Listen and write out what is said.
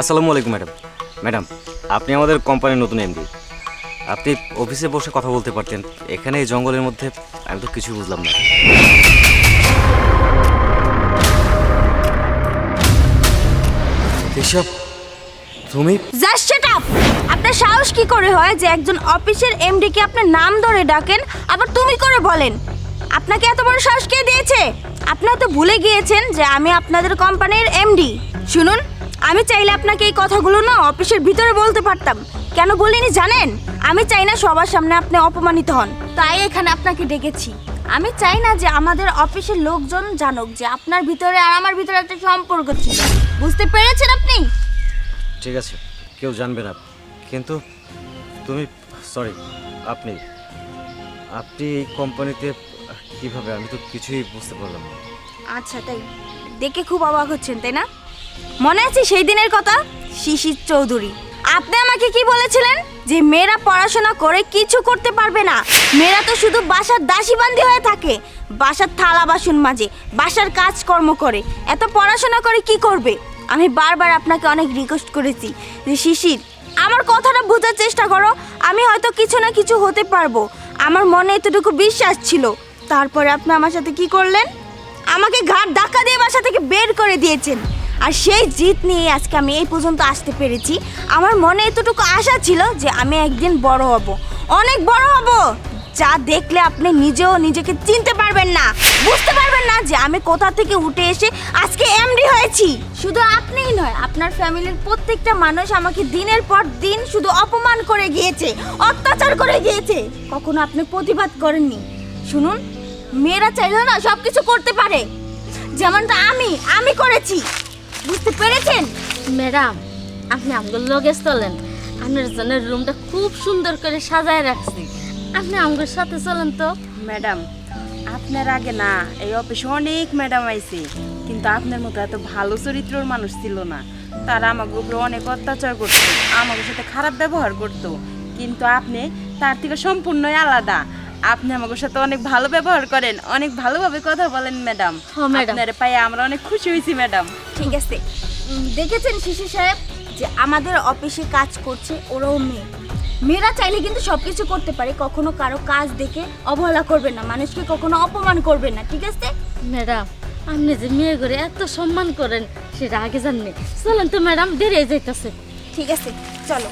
আসসালামু আলাইকুম, madam. Madam, আপনি আমাদের কোম্পানির নতুন এমডি আপনি অফিসে বসে কথা বলতে পারতেন। এখানে এই জঙ্গলের মধ্যে আমি তো কিছু বুঝলাম না। এসব, তুমি? জাস্ট শাট আপ আপনার সাহস কি করে হয় যে একজন অফিসের এমডি কে আপনার নাম ধরে ডাকেন, আবার তুমি করে বলেন? আপনাকে এত বড় সাহস কে দিয়েছে? আপনারা তো ভুলে গিয়েছেন যে আমি আপনাদের কোম্পানির এমডি শুনুন আমি চাইলে আপনাকে এই কথাগুলো না অফিসের ভিতরে বলতে পারতাম। কেন বলিনি জানেন? আমি চাই না সবার সামনে আপনি অপমানিত হন। তাই এখানে আপনাকে ডেকেছি। আমি চাই না যে আমাদের অফিসের লোকজন জানুক যে আপনার ভিতরে আর আমার ভিতরে একটা সম্পর্ক ছিল। বুঝতে পেরেছেন আপনি? ঠিক আছে কেউ জানবে না। কিন্তু তুমি সরি আপনি আপনি এই কোম্পানিতে কীভাবে? আমি তো কিছুই বুঝতে পারলাম না। আচ্ছা তাই দেখে খুব অবাক হচ্ছেন তাই না? মনে আছে সেই দিনের কথা? শিশির চৌধুরী। আপনি আমাকে কি বলেছিলেন? যে মেয়েরা পড়াশোনা করে কিছু করতে পারবে না। মেয়েরা তো শুধু বাসার দাসীবান্দি হয়ে থাকে। বাসার থালা বাসন মাজে বাসার কাজকর্ম করে। এত পড়াশোনা করে কি করবে? আমি বারবার আপনাকে অনেক রিকোয়েস্ট করেছি। যে শিশির, আমার কথাটা বোঝার চেষ্টা করো। আমি হয়তো কিছু না কিছু হতে পারব। আমার মনে এতটুকু বিশ্বাস ছিল। তারপরে আপনি আমার সাথে কি করলেন? আমাকে ঘাট ধাক্কা দিয়ে বাসা থেকে বের করে দিয়েছেন। আর সেই জিত নিয়ে আজকে আমি এই পর্যন্ত আসতে পেরেছি। আমার মনে এতটুকু আশা ছিল যে আমি একদিন বড় হব। অনেক বড় হব। যা দেখলে আপনি নিজেও নিজেকে চিনতে পারবেন না। বুঝতে পারবেন না যে আমি কোথা থেকে উঠে এসে আজকে এমডি হয়েছি। শুধু আপনিই নয়, আপনার ফ্যামিলির প্রত্যেকটা মানুষ আমাকে দিনের পর দিন শুধু অপমান করে গিয়েছে, অত্যাচার করে গিয়েছে। কখনো আপনি প্রতিবাদ করেননি। শুনুন, মেয়েরা চাইলে না সব কিছু করতে পারে। যেমনটা আমি আমি করেছি। বুঝতে পেরেছেন? ম্যাডাম, আপনি আমগুলো লগে চলেন। আপনার জন্য রুমটা খুব সুন্দর করে সাজায় রাখছি। আপনি আমগুলোর সাথে চলেন তো। ম্যাডাম, আপনার আগে না, এই অফিসে অনেক ম্যাডাম আইছে। কিন্তু আপনার মতো এত ভালো চরিত্রর মানুষ ছিল না। তারা আমাকে উপরে অনেক অত্যাচার করতো, আমাদের সাথে খারাপ ব্যবহার করতো। কিন্তু আপনি তার থেকে সম্পূর্ণই আলাদা। আপনি আমাদের সাথে অনেক ভালো ব্যবহার করেন অনেক ভালোভাবে কথা বলেন ম্যাডাম। হ্যাঁ। আপনার পায়ে আমরা অনেক খুশি হয়েছি ম্যাডাম। ঠিক আছে। দেখেছেন শিশু সাহেব যে আমাদের অফিসে কাজ করছে ওরাও মেয়ে। মেয়েরা চাইলে কিন্তু সব কিছু করতে পারে কখনো কারও কাজ দেখে অবহেলা করবে না মানুষকে কখনো অপমান করবে না ঠিক আছে? ম্যাডাম আপনি যে মেয়ে করে এত সম্মান করেন সেটা আগে জাননি চলেন তো ম্যাডাম দেরি হয়ে যাইতেছে। ঠিক আছে চলো।